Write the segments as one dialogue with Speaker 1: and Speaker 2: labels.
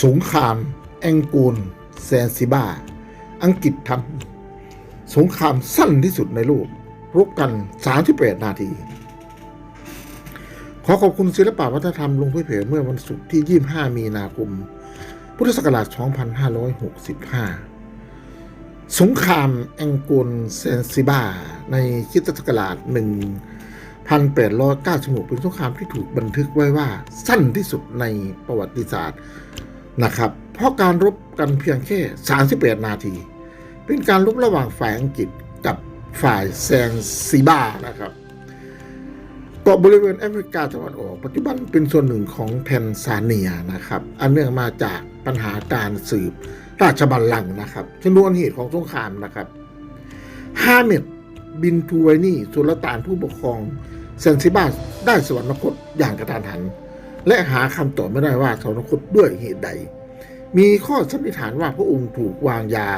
Speaker 1: สงคราม แองกูลแซนซิบา อังกฤษทำสงครามสั้นที่สุดในโลกรบกัน 38 นาที ขอขอบคุณศิลปะวัฒนธรรมลงเผยแผ่เมื่อวันศุกร์ที่ 25 มีนาคม พุทธศักราช 2565 สงครามแองกูลเซนซิบา ในคริสตศักราช 1896 เป็นสงครามที่ถูกบันทึกไว้ว่าสั้นที่สุดในประวัติศาสตร์ นะครับ เพราะการรบกันเพียงแค่ 38 นาที เป็นการรบระหว่างฝ่ายอังกฤษกับฝ่ายแซนซิบานะครับเกาะบริเวณแอฟริกาตะวันออกปัจจุบันเป็นส่วนหนึ่งของแทนซาเนียนะครับ อันเนื่องมาจากปัญหาการสืบราชบัลลังก์นะครับชนวนเหตุของสงครามนะครับฮาเมดบินทูไวนี่สุลต่านผู้ปกครองเซนซิบาสได้สวรรคตอย่างกระทันหัน และหาคำตอบไม่ได้ว่าสวรรคตด้วยเหตุใด มีข้อสันนิษฐานว่าพระองค์ถูกวางยา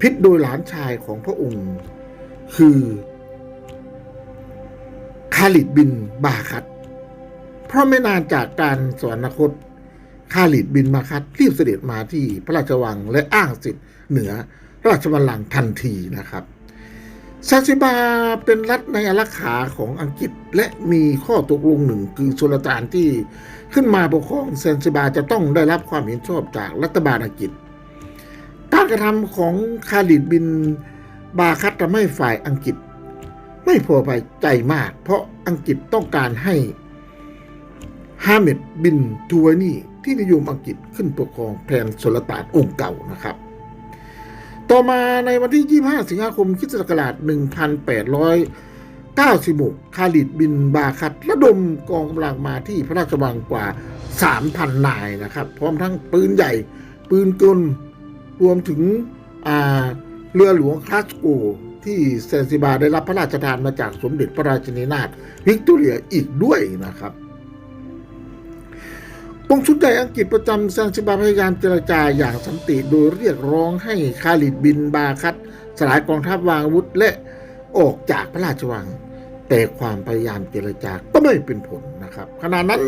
Speaker 1: พิษโดยหลานชายของพระองค์ คือคาลิดบินบาคัตเพราะไม่นานจากการสวรรคตคาลิดบินบาคัตรีบเสด็จมาที่พระราชวังและอ้างสิทธิ์เหนือราชบัลลังก์ทันทีนะครับ ซานซิบาเป็นรัฐในอารักขาของอังกฤษ และมีข้อตกลงหนึ่งคือสุลต่านที่ขึ้นมาปกครองซานซิบาจะต้องได้รับความเห็นชอบจากรัฐบาลอังกฤษ การกระทำของคาลิดบินบาคัตทำให้ฝ่ายอังกฤษ ไม่พอใจมาก เพราะอังกฤษต้องการให้ฮาเมดบินทูวานี่ที่นิยมอังกฤษขึ้นปกครองแทนสุลต่านองค์เก่านะครับ ต่อมาในวันที่ 25 สิงหาคมคริสตศักราช 1896 คาลิดบินบาคัตระดมกองกำลังมาที่พระราชวังกว่า 3,000 นายนะครับ พร้อมทั้งปืนใหญ่ ปืนกลรวมถึงเรือหลวงคลาสโกที่เซนซิบาได้รับพระราชทานมาจากสมเด็จพระราชินีนาถวิกตอเรียอีกด้วยนะครับ กองชุดใหญ่อังกฤษประจำเซนซิบาพยายามเจรจาอย่างสันติโดยเรียกร้องให้คาลิดบินบาคัตสลายกองทัพวางอาวุธและออกจากพระราชวัง แต่ความพยายามเจรจาก็ไม่เป็นผลนะครับขณะนั้น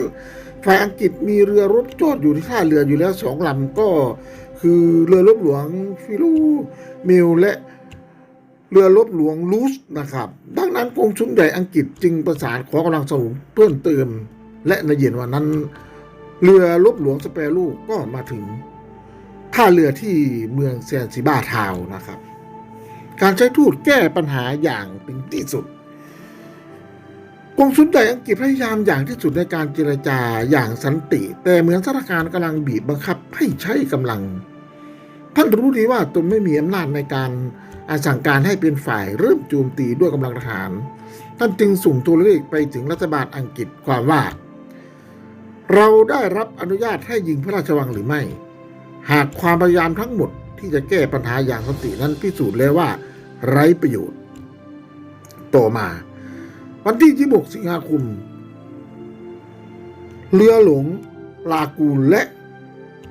Speaker 1: ฝ่ายอังกฤษมีเรือรบจอดอยู่ที่ท่าเรืออยู่แล้วสองลำก็คือเรือรบหลวงฟิลูมิลและเรือรบหลวงลูสนะครับ ดังนั้นกองชุดใหญ่อังกฤษจึงประสานขอกำลังสนับสนุนเพิ่มเติม และในเย็นวันนั้น เรือรบหลวงสเปรูก็มาถึงท่าเรือที่เมืองเซียนซิบาทาวน์นะครับ การใช้ทูตแก้ปัญหาอย่างถึงที่สุดกองสุนใหญ่อังกฤษพยายามอย่างที่สุดในการเจรจาอย่างสันติ แต่เหมือนสถานการณ์กำลังบีบบังคับให้ใช้กำลัง ท่านรู้ดีว่าตนไม่มีอำนาจในการอาสั่งการให้เป็นฝ่ายเริ่มโจมตีด้วยกำลังทหาร ท่านจึงส่งตัวเลขไปถึงรัฐบาลอังกฤษความว่า เราได้รับอนุญาตให้ยิงพระราชวังหรือไม่ หากความพยายามทั้งหมดที่จะแก้ปัญหาอย่างสันตินั้นพิสูจน์แล้วว่า ไร้ประโยชน์ ต่อมา วันที่ 26 สิงหาคมเรือหลวงลากูนและ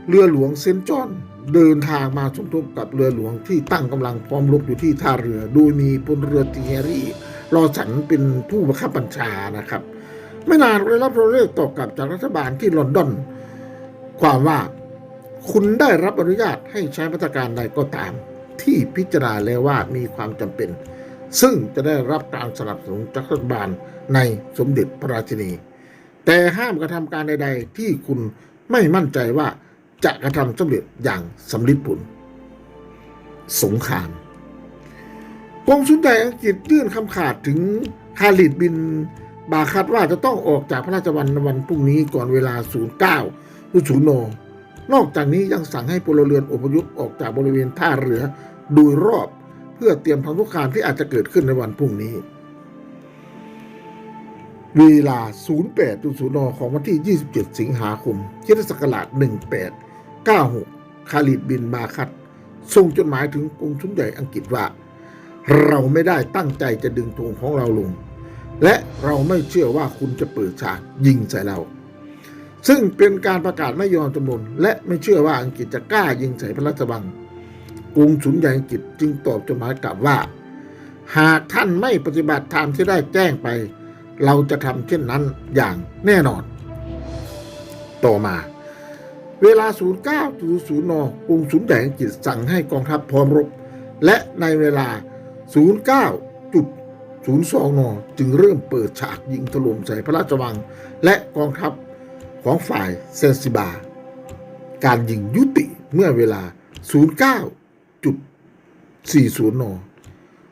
Speaker 1: เรือหลวงเซนจอนเดินทางมาสมทบกับเรือหลวงที่ตั้งกำลังพร้อมรบอยู่ที่ท่าเรือ โดยมีพลเรือตีเฮรี่ รอสันเป็นผู้บังคับบัญชานะครับ ไม่นานได้รับโทรเลขตอบกลับจากรัฐบาลที่ลอนดอน ความว่าคุณได้รับอนุญาตให้ใช้มาตรการใดก็ตาม ที่พิจารณาแล้วว่ามีความจำเป็น ซึ่งจะได้รับการสนับสนุนจากรัฐบาลในสมเด็จพระราชินี แต่ห้ามกระทำการใด ๆ ที่คุณไม่มั่นใจว่าจะกระทำสำเร็จอย่างสำลิดผลสงครามกองสุนใหญ่อังกฤษยื่นคำขาดถึงคาลิดบิน บาคัดว่าจะต้องออกจากพระราชวังในวันพรุ่งนี้ก่อนเวลา 09อุชุโนนอกจากนี้ยังสั่งให้พลเรือนอพยพออกจากบริเวณท่าเรือโดยรอบเพื่อเตรียมทำสงครามที่อาจจะเกิดขึ้นในวันพรุ่งนี้ เวลา 08.0นของวันที่ 27 สิงหาคมคิศักราช1896 คาลิดบินบาคัตส่งจดหมายถึงกองชุนใหญ่อังกฤษว่า เราไม่ได้ตั้งใจจะดึงธงของเราลง และเราไม่เชื่อว่าคุณจะเปิดฉากยิงใส่เรา ซึ่งเป็นการประกาศไม่ยอมจำนนและไม่เชื่อว่าอังกฤษจะกล้ายิงใส่พระราชวังกรุงสุนใหญ่อังกฤษจึงตอบจดหมายกลับว่า หากท่านไม่ปฏิบัติตามที่ได้แจ้งไป เราจะทำเช่นนั้นอย่างแน่นอน ต่อมา เวลา 09.00นกรุงศูนย์ใหญ่อังกฤษสั่งให้กองทัพพร้อมรบ และในเวลา 09. 09.02นจึงเริ่มเปิดฉากยิงถล่มใส่พระราชวัง และกองทัพของฝ่ายเซนซิบา การยิงยุติเมื่อเวลา 09.40น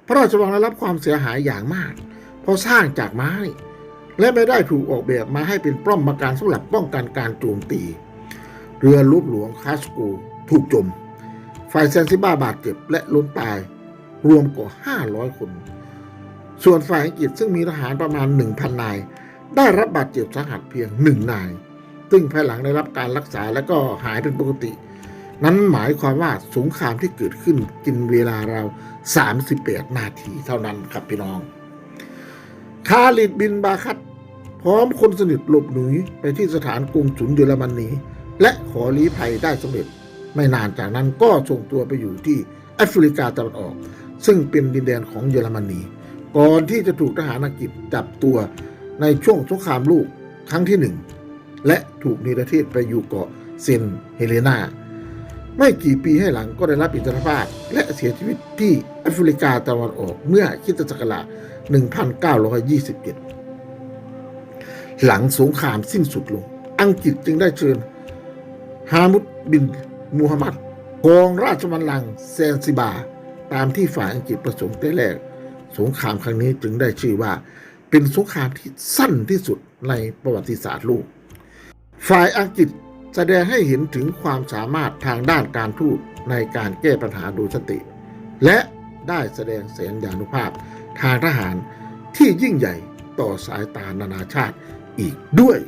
Speaker 1: พระราชวังได้รับความเสียหายอย่างมาก เพราะสร้างจากไม้ และไม่ได้ถูกออกแบบมาให้เป็นป้อมปราการสำหรับป้องกันการโจมตี เรือลูกหลวงคาสโกถูกจม ฝ่ายแซนซิบาบาดเจ็บและล้มตาย รวมกว่า 500 คน ส่วนฝ่ายอังกฤษซึ่งมีทหารประมาณ 1,000 นาย ได้รับบาดเจ็บสาหัสเพียงหนึ่งนาย ซึ่งภายหลังได้รับการรักษาและก็หายเป็นปกติ นั้นหมายความว่าสงครามที่เกิดขึ้นกินเวลาเรา38นาทีเท่านั้นครับพี่น้อง คาลิดบินบาคัตพร้อมคนสนิทหลบหนีไปที่สถานกงสุลเยอรมนีและขอลี้ภัยได้สำเร็จ ไม่นานจากนั้นก็ส่งตัวไปอยู่ที่แอฟริกาตะวันออก ซึ่งเป็นดินแดนของเยอรมนี ก่อนที่จะถูกทหารอังกฤษจับตัวในช่วงสงครามโลกครั้งที่หนึ่งและถูกนิรเทศไปอยู่เกาะเซนเฮเลนาไม่กี่ปีให้หลังก็ได้รับอิสรภาพและเสียชีวิตที่แอฟริกาตะวันออกเมื่อคิตศักราช1927 หลังสงครามสิ้นสุดลง อังกฤษจึงได้เชิญฮามุดบินมูฮัมหมัดกองราชบัลลังก์แซนซิบา ตามที่ฝ่ายอังกฤษประสงค์แต่แรก สงครามครั้งนี้จึงได้ชื่อว่า เป็นสงครามที่สั้นที่สุดในประวัติศาสตร์โลก ฝ่ายอังกฤษแสดงให้เห็นถึงความสามารถทางด้านการทูตในการแก้ปัญหาโดยสติ และได้แสดงแสนยานุภาพทางทหารที่ยิ่งใหญ่ต่อสายตานานาชาติอีกด้วย